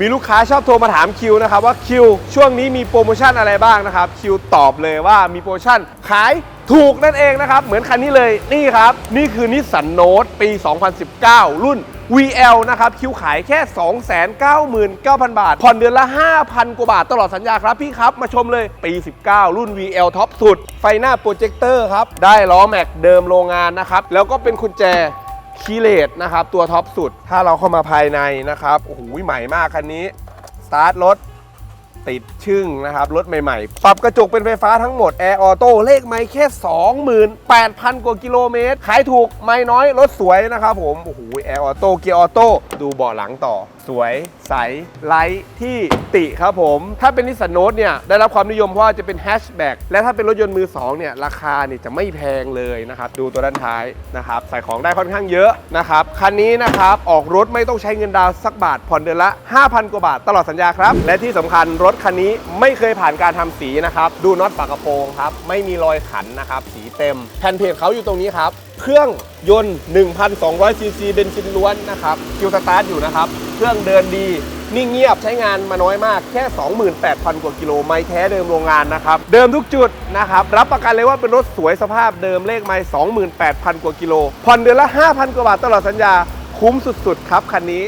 มีลูกค้าชอบโทรมาถามคิวนะครับว่าคิวช่วงนี้มีโปรโมชั่นอะไรบ้างนะครับ คิวตอบเลยว่ามีโปรโมชั่นขายถูกนั่นเองนะครับ เหมือนคันนี้เลยนี่ครับ นี่คือนิสสันโนตปี 2019 รุ่น VL นะครับ คิวขายแค่ 299,000 บาท ผ่อนเดือนละ 5,000 กว่าบาทตลอดสัญญาครับพี่ครับ มาชมเลยปี 19 รุ่น VL ท็อปสุด ไฟหน้าโปรเจคเตอร์ครับ ได้ล้อแม็กเดิมโรงงานนะครับ แล้วก็เป็นกุญแจ คีเลตนะครับ ตัวท็อปสุด ถ้าเราเข้ามาภายในนะครับ โอ้โห ใหม่มากคันนี้ สตาร์ทรถติดชึ่งนะครับ รถใหม่ๆ ปรับกระจกเป็นไฟฟ้าทั้งหมด แอร์ออโต้เลขไม่แค่ 28,000 กว่ากิโลเมตร ขายถูกไม่น้อย รถสวยนะครับผม โอ้โห แอร์ออโต้ เกียร์ออโต้ ดูเบาะหลังต่อ สวย ใส ไลท์ที่ติครับผม ถ้าเป็นนิสสันโนตเนี่ย ได้รับความนิยมเพราะว่าจะเป็นแฮชแบ็กและถ้าเป็นรถยนต์มือ2เนี่ย ราคาเนี่ยจะไม่แพงเลยนะครับ ดูตัวด้านท้ายนะครับ ใส่ของได้ค่อนข้างเยอะนะครับ คันนี้นะครับ ออกรถไม่ต้องใช้เงินดาวสักบาท ผ่อนเดือนละ 5,000 กว่าบาทตลอดสัญญาครับ และที่สำคัญรถคันนี้ไม่เคยผ่านการทำสีนะครับ ดูน็อตฝากระโปรงครับ ไม่มีรอยขันนะครับ สีเต็ม แผ่นเพจเขาอยู่ตรงนี้ครับ เครื่องยนต์ 1,200ซีซีเบนซินล้วนนะครับคิวสตาร์ทอยู่นะครับ เครื่องเดินดี นิ่งเงียบใช้งานมาน้อยมากแค่ 28,000 กว่ากิโลไม้แท้เดิมโรงงานนะครับ เดิมทุกจุดนะครับ รับประกันเลยว่าเป็นรถสวยสภาพเดิมเลขไม้28,000 กว่ากิโลผ่อนเดือนละ 5,000 กว่าบาทตลอดสัญญาคุ้มสุดๆ ครับคันนี้